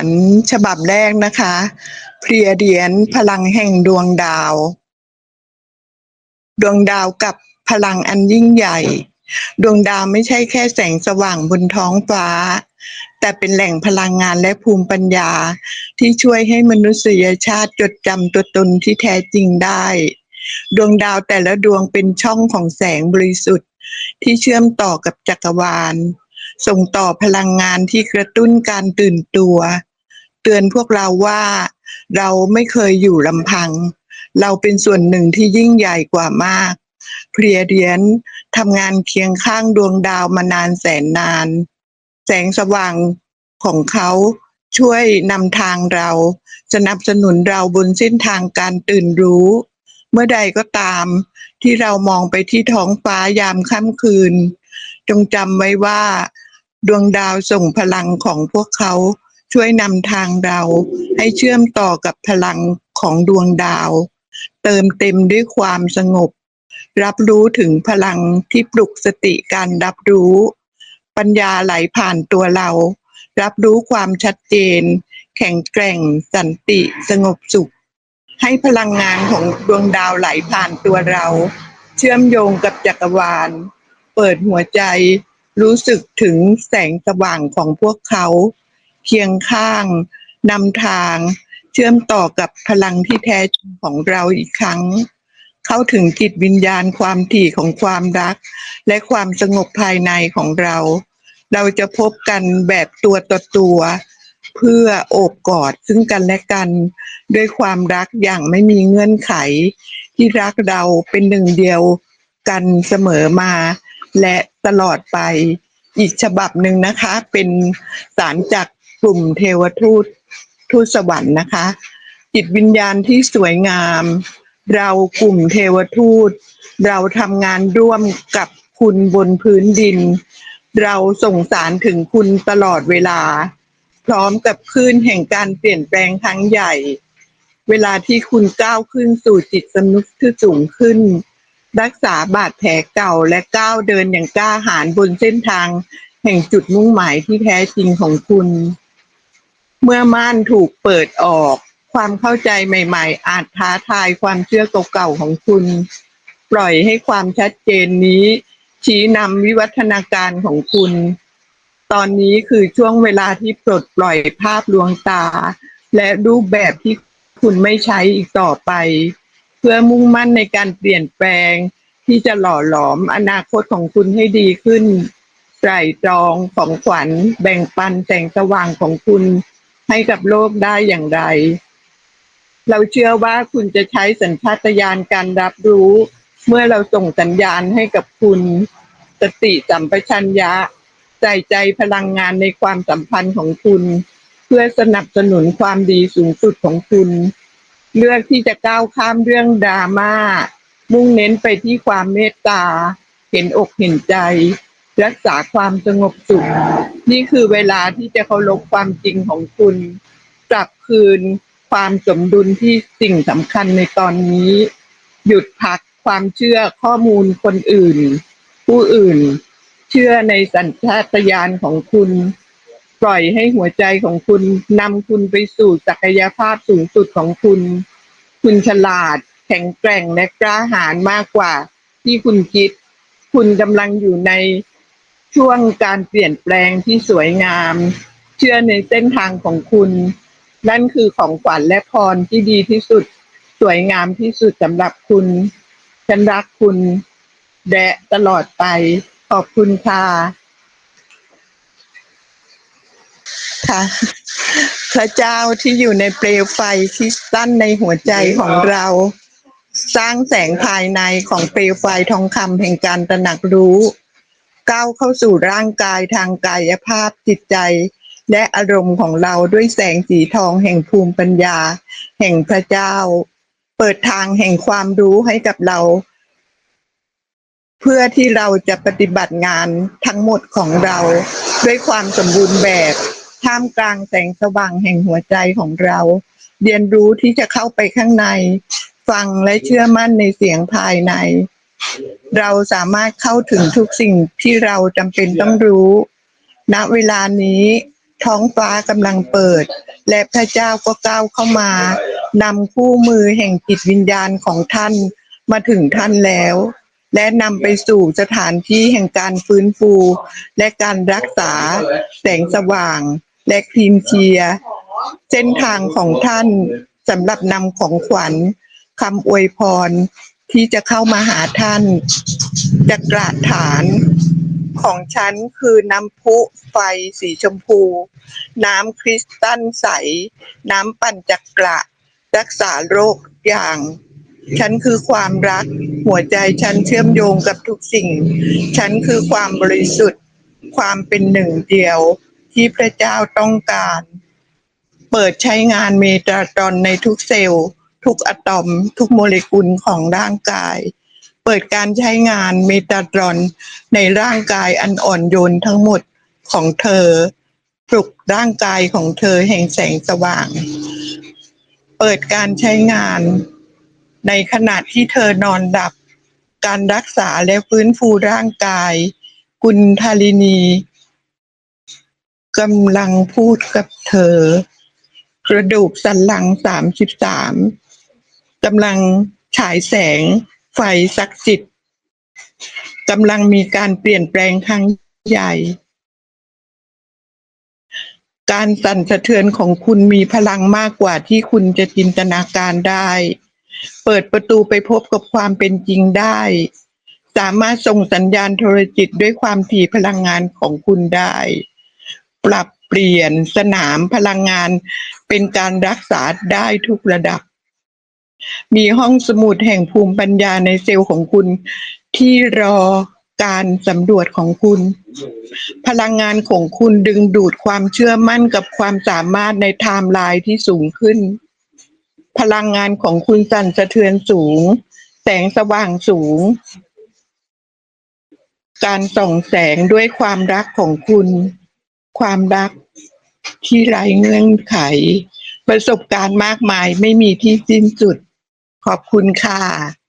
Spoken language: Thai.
ารฉบับแรกนะคะ เพลียเดียนพลังแห่งดวงดาว ดวงดาวกับพลังอันยิ่งใหญ่ ดวงดาวไม่ใช่แค่แสงสว่างบนท้องฟ้า แต่เป็นแหล่งพลังงานและภูมิปัญญา ที่ช่วยให้มนุษยชาติจดจำตัวตนที่แท้จริงได้ ดวงดาวแต่ละดวงเป็นช่องของแสงบริสุทธิ์ ที่เชื่อมต่อกับจักรวาลส่งต่อพลังงานที่กระตุ้นการตื่นตัว เตือนพวกเราว่าเราไม่เคยอยู่ลำพัง เราเป็นส่วนหนึ่งที่ยิ่งใหญ่กว่ามาก เพรียเดียนทำงานเคียงข้างดวงดาวมานานแสนนาน แสงสว่างของเขาช่วยนำทางเรา สนับสนุนเราบนเส้นทางการตื่นรู้ เมื่อใดก็ตาม ที่เรามองไปที่ท้องฟ้ายามค่ำคืน จงจำไว้ว่า ดวงดาวส่งพลังของพวกเขา ช่วยนำทางเราให้เชื่อมต่อกับพลังของดวงดาว เติมเต็มด้วยความสงบ รับรู้ถึงพลังที่ปลุกสติการรับรู้ ปัญญาไหลผ่านตัวเรา รับรู้ความชัดเจน แข็งแกร่ง สันติสงบสุข ให้พลังงานของดวงดาวไหลผ่านตัวเรา เชื่อมโยงกับจักรวาล เปิดหัวใจ รู้สึกถึงแสงสว่างของพวกเขา เคียงข้างนำทางเชื่อมต่อกับพลังที่แท้จริงของเราอีกครั้ง เข้าถึงจิตวิญญาณความถี่ของความรัก และความสงบภายในของเรา เราจะพบกันแบบตัวต่อตัว เพื่อโอบกอดซึ่งกันและกัน ด้วยความรักอย่างไม่มีเงื่อนไข ที่รักเราเป็นหนึ่งเดียวกันเสมอมา และตลอดไปอีกฉบับหนึ่งนะคะ เป็นสารจาก กลุ่มเทวทูตทูตสวรรค์นะคะ จิตวิญญาณที่สวยงาม เรากลุ่มเทวทูต เราทำงานร่วมกับคุณบนพื้นดิน เราส่งสารถึงคุณตลอดเวลา พร้อมกับคลื่นแห่งการเปลี่ยนแปลงครั้งใหญ่ เวลาที่คุณก้าวขึ้นสู่จิตสำนึกที่สูงขึ้นรักษาบาดแผลเก่าและก้าวเดินอย่างกล้าหาญบนเส้นทาง แห่งจุดมุ่งหมายที่แท้จริงของคุณ เมื่อม่านถูกเปิดออก ความเข้าใจใหม่ ๆ อาจท้าทายความเชื่อเก่าๆของคุณ ปล่อยให้ความชัดเจนนี้ ชี้นำวิวัฒนาการของคุณ ตอนนี้คือช่วงเวลาที่ปลดปล่อยภาพลวงตา และรูปแบบที่คุณไม่ใช้อีกต่อไป เพื่อมุ่งมั่นในการเปลี่ยนแปลง ที่จะหล่อหลอมอนาคตของคุณให้ดีขึ้นไตรตรองของขวัญแบ่งปันแสงสว่างของคุณ ให้กับโลกได้อย่างไร เราเชื่อว่าคุณจะใช้สัญชาตญาณการรับรู้ เมื่อเราส่งสัญญาณให้กับคุณ สติสัมปชัญญะใส่ใจพลังงานในความสัมพันธ์ของคุณ เพื่อสนับสนุนความดีสูงสุดของคุณ เลือกที่จะก้าวข้ามเรื่องดราม่ามุ่งเน้นไปที่ความเมตตา เห็นอกเห็นใจ รักษาความสงบสุข นี่คือเวลาที่จะเคารพความจริงของคุณกลับคืนความสมดุลที่สิ่งสำคัญในตอนนี้ หยุดพักความเชื่อข้อมูลคนอื่น ผู้อื่น เชื่อในสัญชาตญาณของคุณ ปล่อยให้หัวใจของคุณนำคุณไปสู่ศักยภาพสูงสุดของคุณ คุณฉลาด แข็งแกร่งและกล้าหาญมากกว่าที่คุณคิด คุณกำลังอยู่ใน ช่วงการเปลี่ยนแปลงที่สวยงาม เชื่อในเส้นทางของคุณ นั่นคือของขวัญและพรที่ดีที่สุด สวยงามที่สุดสำหรับคุณ ฉันรักคุณและตลอดไป ขอบคุณค่ะค่ะพระเจ้าที่อยู่ในเปลวไฟที่สั้นในหัวใจของเรา สร้างแสงภายในของเปลวไฟทองคำแห่งการตระหนักรู้ ก้าวเข้าสู่ร่างกายทางกายภาพจิตใจ และอารมณ์ของเราด้วยแสงสีทองแห่งภูมิปัญญา แห่งพระเจ้า เปิดทางแห่งความรู้ให้กับเรา เพื่อที่เราจะปฏิบัติงานทั้งหมดของเรา ด้วยความสมบูรณ์แบบท่ามกลางแสงสว่างแห่งหัวใจของเรา เรียนรู้ที่จะเข้าไปข้างใน ฟังและเชื่อมั่นในเสียงภายใน เราสามารถเข้าถึงทุกสิ่งที่เราจำเป็นต้องรู้ ณ เวลานี้ท้องฟ้ากำลังเปิด และพระเจ้าก็ก้าวเข้ามานำคู่มือแห่งจิตวิญญาณของท่านมาถึงท่านแล้ว และนำไปสู่สถานที่แห่งการฟื้นฟู และการรักษา แสงสว่าง และครีมเชียร์เส้นทางของท่านสำหรับนำของขวัญคำอวยพร ที่จะเข้ามาหาท่านจะกราฐานของฉันคือน้ำพุไฟสีชมพู น้ำคริสตัลใส น้ำปั่นจักระรักษาโรคอย่าง ฉันคือความรัก หัวใจฉันเชื่อมโยงกับทุกสิ่ง ฉันคือความบริสุทธิ์ ความเป็นหนึ่งเดียวที่พระเจ้าต้องการ เปิดใช้งานเมตาตอนในทุกเซลล์ ทุกอะตอมทุกโมเลกุลของร่างกาย เปิดการใช้งานเมตาตรอนในร่างกายอันอ่อนโยนทั้งหมดของเธอ ปลุกร่างกายของเธอแห่งแสงสว่าง เปิดการใช้งาน ในขณะที่เธอนอนดับ การรักษาและฟื้นฟูร่างกาย กุณธารินีกำลังพูดกับเธอ กระดูกสันหลังสามสิบสาม กำลังฉายแสงไฟศักดิ์สิทธิ์กำลังมีการเปลี่ยนแปลงครั้งใหญ่ การสั่นสะเทือนของคุณมีพลังมากกว่าที่คุณจะจินตนาการได้ เปิดประตูไปพบกับความเป็นจริงได้ สามารถส่งสัญญาณโทรจิตด้วยความถี่พลังงานของคุณได้ ปรับเปลี่ยนสนามพลังงานเป็นการรักษาได้ทุกระดับ มีห้องสมุดแห่งภูมิปัญญาในเซลล์ของคุณ ที่รอการสำรวจของคุณ พลังงานของคุณดึงดูดความเชื่อมั่นกับความสามารถในไทม์ไลน์ที่สูงขึ้น พลังงานของคุณสั่นสะเทือนสูง แสงสว่างสูง การส่องแสงด้วยความรักของคุณ ความรักที่ไร้เงื่อนไข ประสบการณ์มากมายไม่มีที่สิ้นสุด ขอบคุณค่ะ